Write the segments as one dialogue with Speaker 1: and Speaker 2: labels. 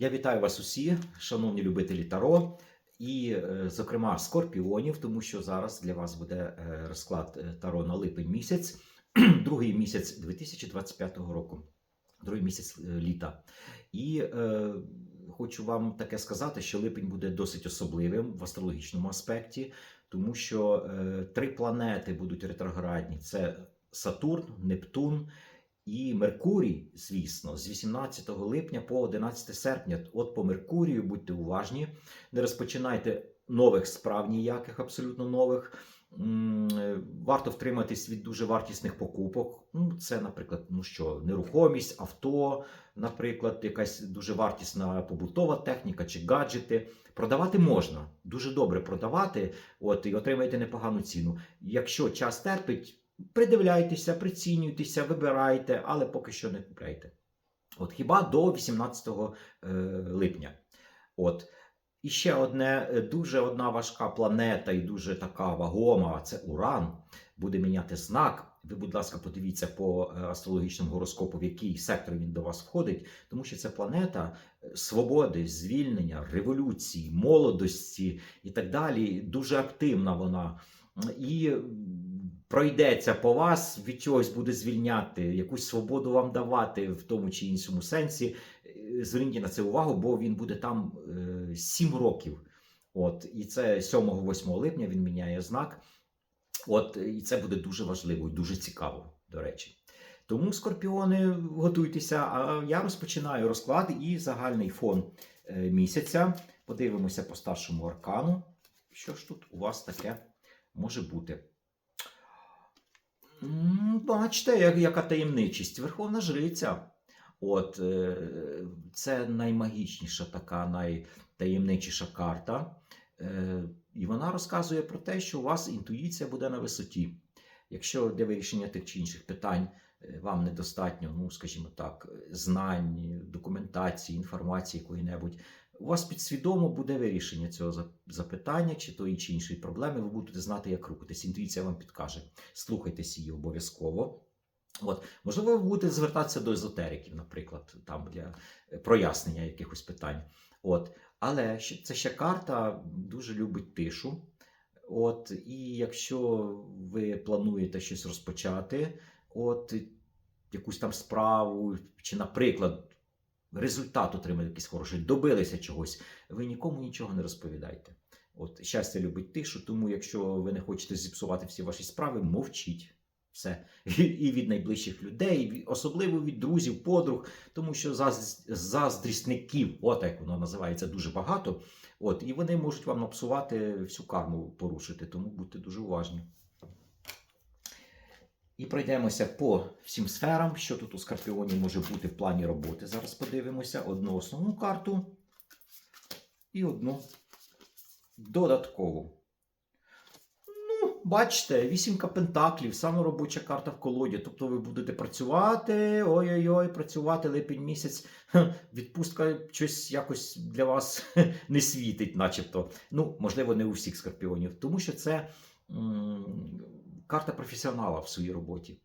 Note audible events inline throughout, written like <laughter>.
Speaker 1: Я вітаю вас усі, шановні любителі Таро, і, е, зокрема, скорпіонів, тому що зараз для вас буде е, розклад е, Таро на липень місяць, <clears throat> другий місяць 2025 року, другий місяць літа. І е, хочу вам таке сказати, що липень буде досить особливим в астрологічному аспекті, тому що е, три планети будуть ретроградні: це Сатурн, Нептун. І Меркурій, звісно, з 18 липня по 11 серпня. От по Меркурію будьте уважні, не розпочинайте нових справ ніяких, абсолютно нових. Е, Варто втриматись від дуже вартісних покупок. Ну, це, наприклад, ну що, нерухомість, авто, наприклад, якась дуже вартісна побутова техніка чи гаджети. Продавати можна, дуже добре продавати, от і отримаєте непогану ціну. Якщо час терпить, придивляйтеся, прицінюйтеся, вибирайте, але поки що не купляйте. От хіба до 18 е, липня. От. І ще одне, е, дуже одна важка планета і дуже така вагома це Уран. Буде міняти знак. Ви, будь ласка, подивіться по е, астрологічному гороскопу, в який сектор він до вас входить, тому що це планета свободи, звільнення, революції, молодості і так далі. Дуже активна вона. І пройдеться по вас, від чогось буде звільняти, якусь свободу вам давати в тому чи іншому сенсі. Е, Зверніть на це увагу, бо він буде там е, 7 років. От, і це 7-8 липня він міняє знак. От, і це буде дуже важливо і дуже цікаво, до речі. Тому, скорпіони, готуйтеся. А я розпочинаю розклад і загальний фон е, місяця. Подивимося по старшому аркану. Що ж тут у вас таке може бути? Бачите, як- яка таємничість. Верховна жриця. От, е, це наймагічніша така, найтаємничіша карта. Е, І вона розказує про те, що у вас інтуїція буде на висоті. Якщо для вирішення тих чи інших питань е, вам недостатньо, ну, скажімо так, знань, документації, інформації якої-небудь, у вас підсвідомо буде вирішення цього запитання чи тої чи іншої проблеми. Ви будете знати, як рухатись. Інтуїція вам підкаже. Слухайтесь її обов'язково. От, можливо, ви будете звертатися до езотериків, наприклад, там для е, прояснення якихось питань. От, але це ще карта дуже любить тишу. От, і якщо ви плануєте щось розпочати, от якусь там справу, чи, наприклад, результат отримали якийсь хороший, добилися чогось, ви нікому нічого не розповідайте. От щастя любить тишу, тому якщо ви не хочете зіпсувати всі ваші справи, мовчіть. Все. І- від найближчих людей, особливо від друзів, подруг, тому що заздрісників, от як воно називається, дуже багато. От, і вони можуть вам напсувати всю карму порушити, тому будьте дуже уважні. І пройдемося по всім сферам, що тут у Скорпіоні може бути в плані роботи. Зараз подивимося одну основну карту і одну додаткову. Ну, бачите, вісімка пентаклів, саме робоча карта в колоді. Тобто ви будете працювати, ой-ой-ой, працювати липень місяць. Відпустка щось якось для вас не світить, начебто. Ну, можливо, не у всіх скорпіонів, тому що це карта професіонала в своїй роботі.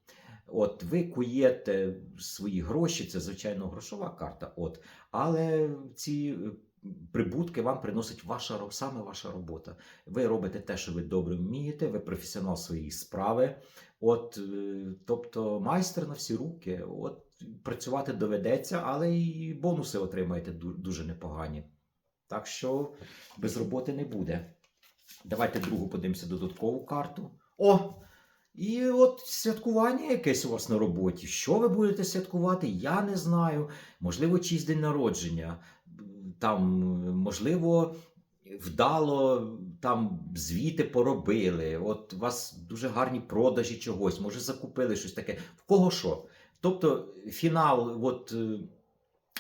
Speaker 1: От ви куєте свої гроші, це звичайно грошова карта. От, але ці е, прибутки вам приносить ваша саме ваша робота. Ви робите те, що ви добре вмієте, ви професіонал своєї справи. От, е, тобто майстер на всі руки. От працювати доведеться, але і бонуси отримаєте дуже непогані. Так що без роботи не буде. Давайте другу подивимося додаткову карту. О! І от святкування якесь у вас на роботі. Що ви будете святкувати? Я не знаю. Можливо, чийсь день народження. Там, можливо, вдало там звіти поробили. От у вас дуже гарні продажі чогось, може, закупили щось таке. В кого що? Тобто, фінал, от. е,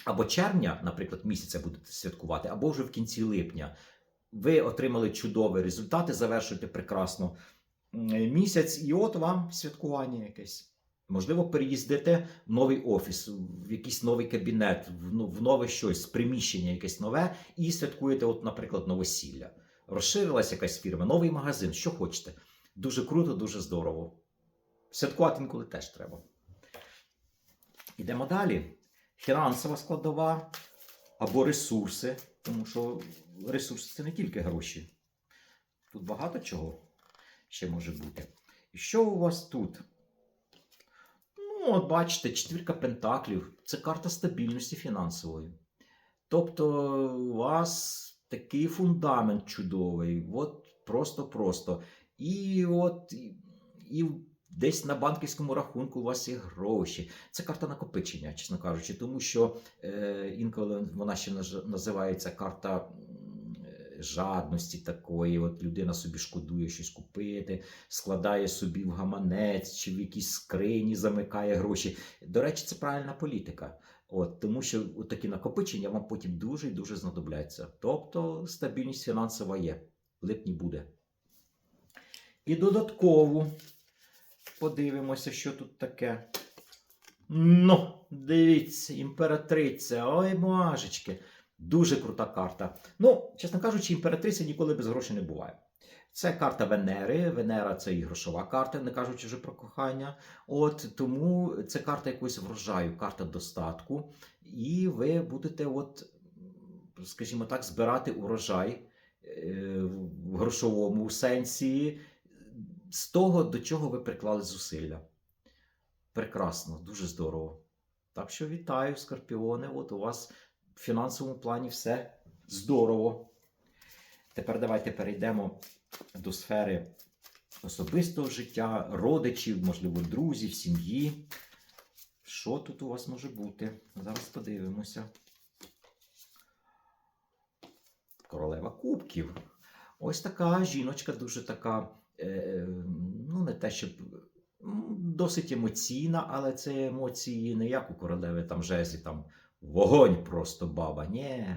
Speaker 1: Або червня, наприклад, місяця будете святкувати, або вже в кінці липня. Ви отримали чудові результати, завершуєте прекрасно місяць, і от вам святкування якесь. Можливо, переїздите в новий офіс, в якийсь новий кабінет, в, ну, нове щось, приміщення якесь нове, і святкуєте, от, наприклад, новосілля. Розширилась якась фірма, новий магазин, що хочете. Дуже круто, дуже здорово. Святкувати інколи теж треба. Ідемо далі. Фінансова складова. або ресурси, тому що ресурси це не тільки гроші. Тут багато чого ще може бути. І що у вас тут? Ну, от бачите, четвірка пентаклів це карта стабільності фінансової. Тобто, у вас такий фундамент чудовий, от просто-просто. І от і, десь на банківському рахунку у вас є гроші. Це карта накопичення, чесно кажучи, тому що е, інколи вона ще називається карта жадності такої. От людина собі шкодує щось купити, складає собі в гаманець чи в якійсь скрині замикає гроші. До речі, це правильна політика. От, тому що такі накопичення вам потім дуже і дуже знадобляться. Тобто стабільність фінансова є. В липні буде. І додатково подивимося, що тут таке. Ну, дивіться, імператриця. Ой, божечки. Дуже крута карта. Ну, чесно кажучи, імператриця ніколи без грошей не буває. Це карта Венери. Венера це і грошова карта, не кажучи вже про кохання. От тому це карта якогось врожаю, карта достатку. І ви будете, от, скажімо так, збирати урожай е, в грошовому сенсі з того, до чого ви приклали зусилля. Прекрасно, дуже здорово. Так що вітаю, Скорпіони. От у вас в фінансовому плані все здорово. Тепер давайте перейдемо до сфери особистого життя, родичів, можливо, друзів, сім'ї. Що тут у вас може бути? Зараз подивимося. Королева кубків. Ось така жіночка, дуже така, е, ну, не те, щоб досить емоційна, але це емоції не як у королеви там жезлі, там вогонь просто баба. Ні.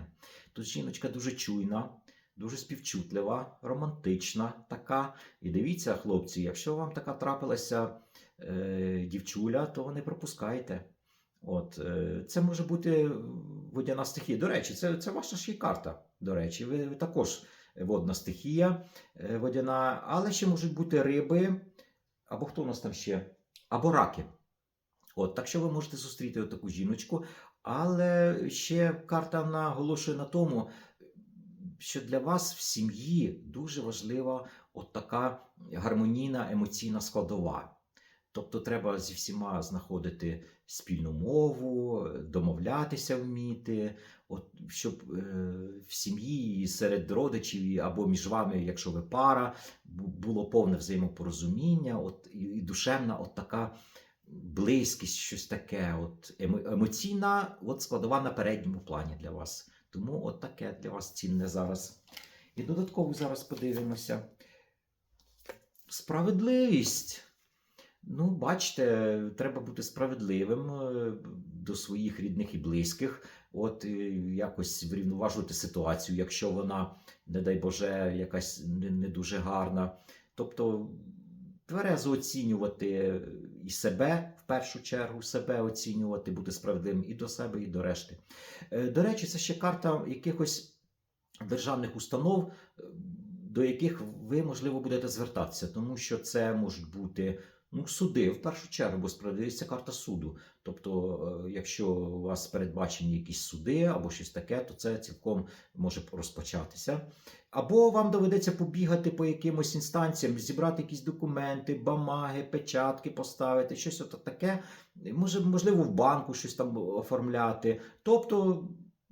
Speaker 1: Тут жіночка дуже чуйна, дуже співчутлива, романтична така. І дивіться, хлопці, якщо вам така трапилася е, дівчуля, то не пропускайте. От, е, це може бути водяна стихія. До речі, це, це ваша ж і карта. До речі, ви, ви також водна стихія е, водяна, але ще можуть бути риби, або хто у нас там ще? Або раки. От, так що ви можете зустріти таку жіночку, але ще карта наголошує на тому, що для вас в сім'ї дуже важлива от така гармонійна емоційна складова. Тобто треба зі всіма знаходити спільну мову, домовлятися вміти, от, щоб е, в сім'ї серед родичів або між вами, якщо ви пара, було повне взаємопорозуміння, от, і душевна от така близькість, щось таке, от, емоційна от, складова на передньому плані для вас. Тому от таке для вас цінне зараз. І додатково зараз подивимося. Справедливість. Ну, бачите, треба бути справедливим е, до своїх рідних і близьких. От е, якось врівноважувати ситуацію, якщо вона, не дай Боже, якась не, не дуже гарна. Тобто тверезо оцінювати і себе в першу чергу, себе оцінювати, бути справедливим і до себе, і до решти. Е, До речі, це ще карта якихось державних установ, е, до яких ви, можливо, будете звертатися, тому що це можуть бути ну, суди в першу чергу, бо справедливість це карта суду. Тобто, е, якщо у вас передбачені якісь суди або щось таке, то це цілком може розпочатися. Або вам доведеться побігати по якимось інстанціям, зібрати якісь документи, бумаги, печатки поставити, щось от таке. Може, можливо, в банку щось там оформляти. Тобто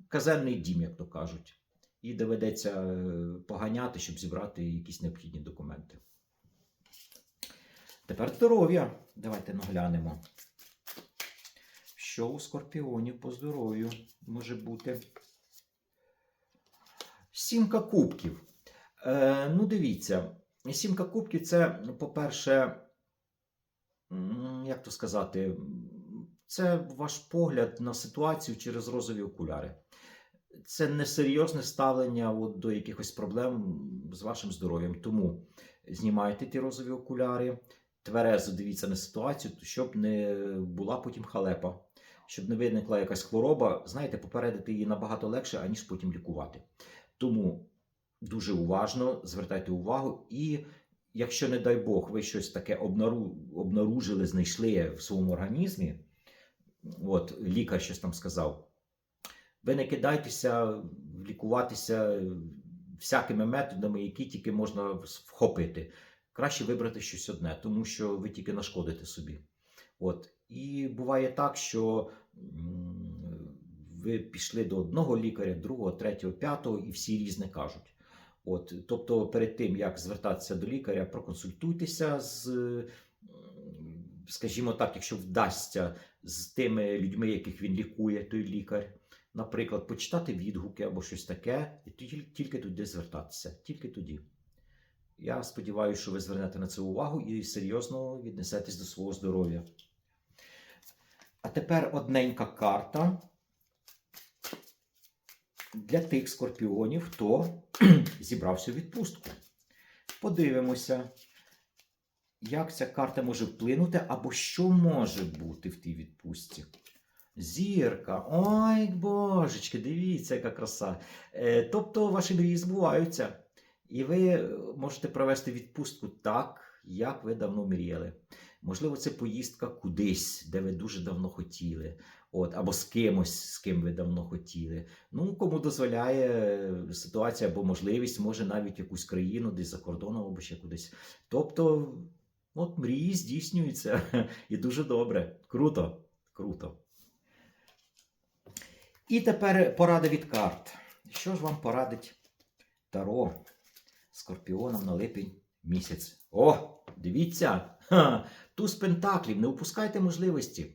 Speaker 1: казенний дім, як то кажуть. І доведеться е, поганяти, щоб зібрати якісь необхідні документи. Тепер здоров'я. Давайте наглянемо. Що у скорпіонів по здоров'ю може бути? Сімка кубків. Е, ну, дивіться, сімка кубків це, по-перше, як то сказати, це ваш погляд на ситуацію через розові окуляри. Це несерйозне ставлення от, до якихось проблем з вашим здоров'ям. Тому знімайте ті розові окуляри, тверезо дивіться на ситуацію, щоб не була потім халепа, щоб не виникла якась хвороба. Знаєте, попередити її набагато легше, аніж потім лікувати. Тому дуже уважно звертайте увагу. І якщо, не дай Бог, ви щось таке обнаружили, знайшли в своєму організмі, от лікар щось там сказав. ви не кидайтеся лікуватися всякими методами, які тільки можна вхопити. Краще вибрати щось одне, тому що ви тільки нашкодите собі. От. І буває так, що ви пішли до одного лікаря, другого, третього, п'ятого, і всі різне кажуть. От, тобто, перед тим як звертатися до лікаря, проконсультуйтеся з, скажімо так, якщо вдасться з тими людьми, яких він лікує, той лікар. Наприклад, почитати відгуки або щось таке, і тільки туди звертатися. Тільки тоді. Я сподіваюся, що ви звернете на це увагу і серйозно віднесетесь до свого здоров'я. А тепер одненька карта для тих скорпіонів, хто <clears throat> зібрався у відпустку. Подивимося, як ця карта може вплинути, або що може бути в тій відпустці. Зірка. Ой, божечки, дивіться, яка краса. Е, тобто ваші мрії збуваються. І ви можете провести відпустку так, як ви давно мріяли. Можливо, це поїздка кудись, де ви дуже давно хотіли, От, або з кимось, з ким ви давно хотіли. Ну, кому дозволяє ситуація або можливість, може навіть якусь країну, десь за кордоном, або ще кудись. Тобто, от мрії здійснюються. <laughs> І дуже добре. Круто, круто. І тепер порада від карт. Що ж вам порадить Таро Скорпіоном на липень місяць? О, дивіться! Ха, туз пентаклів, не упускайте можливості.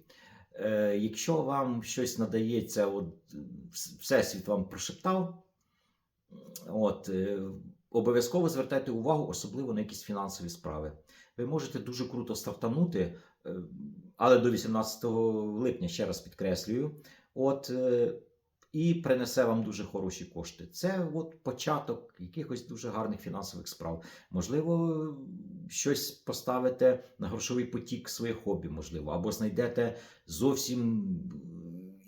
Speaker 1: Е, якщо вам щось надається, от, Всесвіт вам прошептав, от, е, обов'язково звертайте увагу, особливо на якісь фінансові справи. Ви можете дуже круто стартанути, е, але до 18 липня, ще раз підкреслюю, от, е, і принесе вам дуже хороші кошти. Це от початок якихось дуже гарних фінансових справ. Можливо, щось поставите на грошовий потік своє хобі, можливо, або знайдете зовсім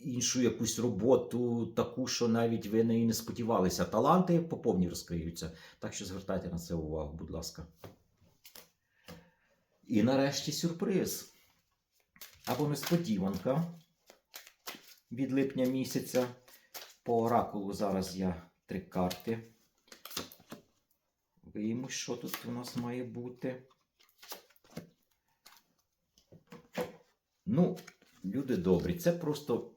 Speaker 1: іншу якусь роботу, таку, що навіть ви неї не сподівалися. Таланти по повній розкриються. Так що звертайте на це увагу, будь ласка. І нарешті сюрприз. Або несподіванка від липня місяця. По оракулу зараз я три карти. Вийму, що тут у нас має бути. Ну, люди добрі, це просто.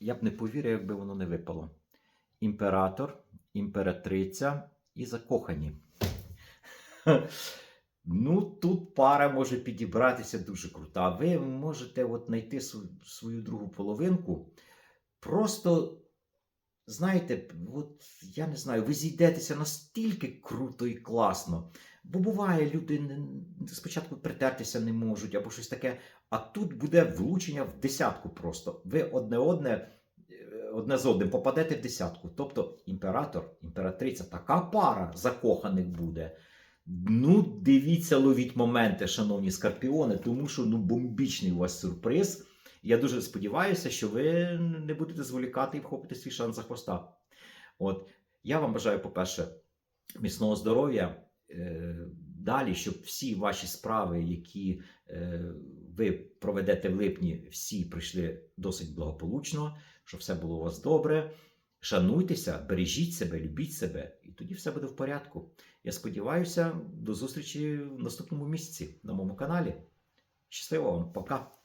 Speaker 1: Я б не повірив, якби воно не випало. Імператор, імператриця і закохані. <laughs> Ну, тут пара може підібратися дуже крута. Ви можете от знайти свою другу половинку. Просто, знаєте, от я не знаю, ви зійдетеся настільки круто і класно. Бо буває, люди спочатку притертися не можуть або щось таке, а тут буде влучення в десятку просто. Ви одне одне. е, Одне з одним попадете в десятку. Тобто імператор, імператриця, така пара закоханих буде. Ну, дивіться, ловіть моменти, шановні скорпіони, тому що ну бомбічний у вас сюрприз. Я дуже сподіваюся, що ви не будете зволікати і вхопити свій шанс за хвоста. От я вам бажаю, по-перше, міцного здоров'я. Е, Далі, щоб всі ваші справи, які е, ви проведете в липні, всі прийшли досить благополучно, щоб все було у вас добре. Шануйтеся, бережіть себе, любіть себе, і тоді все буде в порядку. Я сподіваюся, до зустрічі в наступному місяці на моєму каналі. Щасливо вам, пока!